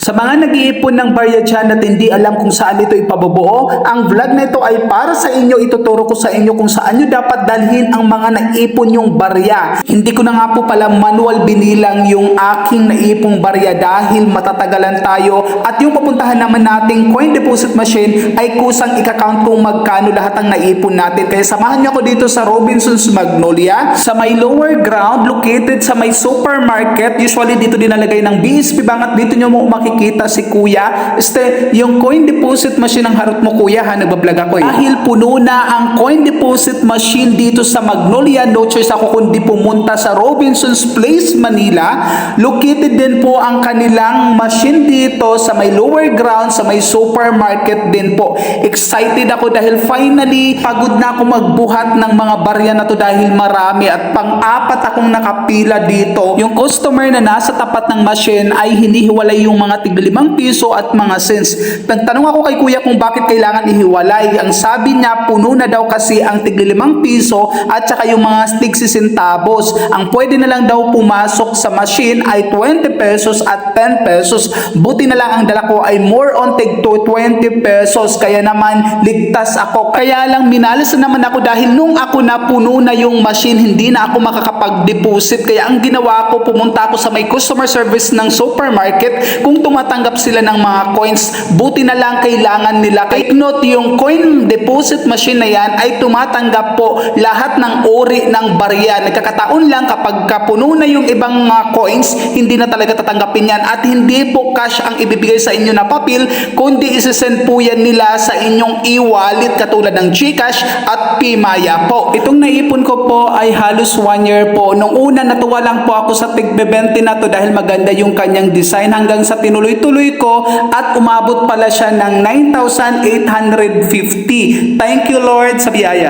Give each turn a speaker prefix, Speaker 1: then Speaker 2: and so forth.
Speaker 1: Sa mga nag-iipon ng barya dyan at hindi alam kung saan ito ipabubuo, ang vlog na ito ay para sa inyo. Ituturo ko sa inyo kung saan nyo dapat dalhin ang mga naipon yung barya. Hindi ko na nga po pala manual binilang yung aking naipong barya dahil matatagalan tayo at yung papuntahan naman nating coin deposit machine ay kusang ika-count kung magkano lahat ang naipon natin. Kaya samahan nyo ako dito sa Robinson's Magnolia sa may lower ground located sa may supermarket. Usually dito dinalagay ng BSP Bank at dito nyo mo makikita si Kuya. Este, yung coin deposit machine ang harot mo Kuya ha, nagbablog ako eh. Dahil puno na ang coin deposit machine dito sa Magnolia, no choice ako kundi pumunta sa Robinson's Place, Manila. Located din po ang kanilang machine dito sa may lower ground, sa may supermarket din po. Excited ako dahil finally pagod na ako magbuhat ng mga barya na to dahil marami at pang-apat akong nakapila dito. Yung customer na nasa tapat ng machine ay hinihiwalay yung mga tiglimang piso at mga cents. Nagtanong ako kay kuya kung bakit kailangan ihiwalay. Ang sabi niya, puno na daw kasi ang tiglimang piso at saka yung mga tig centavos. Ang pwede na lang daw pumasok sa machine ay 20 pesos at 10 pesos. Buti na lang ang dala ko ay more on tig to 20 pesos. Kaya naman ligtas ako. Kaya lang minalas na naman ako dahil nung ako na puno na yung machine, hindi na ako makakapag-deposit. Kaya ang ginawa ko, pumunta ako sa may customer service ng supermarket kung tumatanggap sila ng mga coins. Buti na lang kailangan nila. Take note, yung coin deposit machine na yan ay tumatanggap po lahat ng uri ng barya. Nagkakataon lang kapag kapuno na yung ibang mga coins, hindi na talaga tatanggapin yan. At hindi po cash ang ibibigay sa inyo na papel, kundi isesend po yan nila sa inyong e-wallet katulad ng Gcash at Pimaya po. Itong naipon ko po ay halos one year po. Nung una natuwa lang po ako sa tigbebente na to dahil maganda yung kanyang design hanggang sa tinuloy-tuloy ko at umabot pala siya ng 9,850. Thank you Lord sa biyaya.